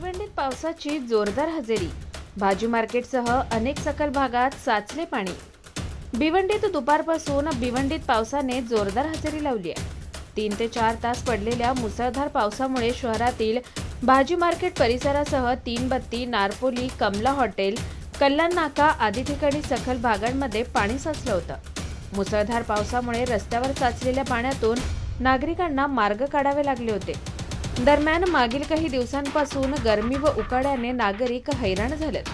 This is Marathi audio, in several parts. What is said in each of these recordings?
भिवंडीत पावसाची जोरदार हजेरी. भाजी मार्केटसह अनेक सकल भागात साचले पाणी. भिवंडीत दुपारपासून भिवंडीत पावसाने जोरदार हजेरी लावली आहे तीन ते चार तास पडलेल्या मुसळधार पावसामुळे शहरातील भाजी मार्केट परिसरासह तीन बत्ती नारपोली कमला हॉटेल कल्याण नाका आदी ठिकाणी सखल भागांमध्ये पाणी साचलं होतं. मुसळधार पावसामुळे रस्त्यावर साचलेल्या पाण्यातून नागरिकांना मार्ग काढावे लागले होते. दरम्यान मागील काही दिवसांपासून गरमी व उकाड्याने नागरिक हैराण झालेत.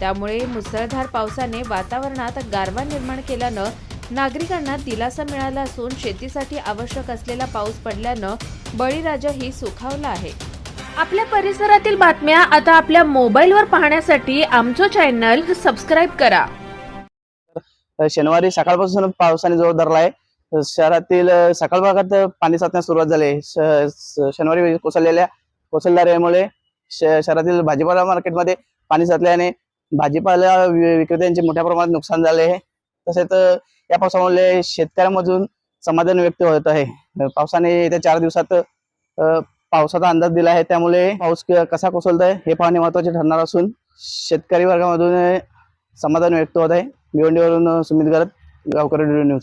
त्यामुळे मुसळधार पावसाने वातावरणात गारवा निर्माण केल्यानं नागरिकांना दिलासा मिळाला असून शेतीसाठी आवश्यक असलेला पाऊस पडल्यानं बळीराजाही सुखावला आहे. आपल्या परिसरातील बातम्या आता आपल्या मोबाईलवर पाहण्यासाठी आमचं चॅनल सबस्क्राईब करा. शनिवारी सकाळपासून पावसाने जोर धरला आहे शहरातील सकाळ भागात पाणी साचण्यास सुरुवात झाली. आहे. श- शनिवारी कोसळलेल्या कोसळणाऱ्यामुळे श- शहरातील भाजीपाला मार्केटमध्ये पाणी साचल्याने भाजीपाला विक्रेत्यांचे मोठ्या प्रमाणात नुकसान झाले आहे. तसेच या पावसामुळे शेतकऱ्यांमधून समाधान व्यक्त होत आहे. पावसाने येत्या चार दिवसात पावसाचा अंदाज दिला आहे. त्यामुळे पाऊस कसा कोसळत आहे हे पाहणे महत्त्वाचे ठरणार असून शेतकरी वर्गामधून समाधान व्यक्त होत आहे. भिवंडीवरून सुमित गरत गावकरी न्यूज.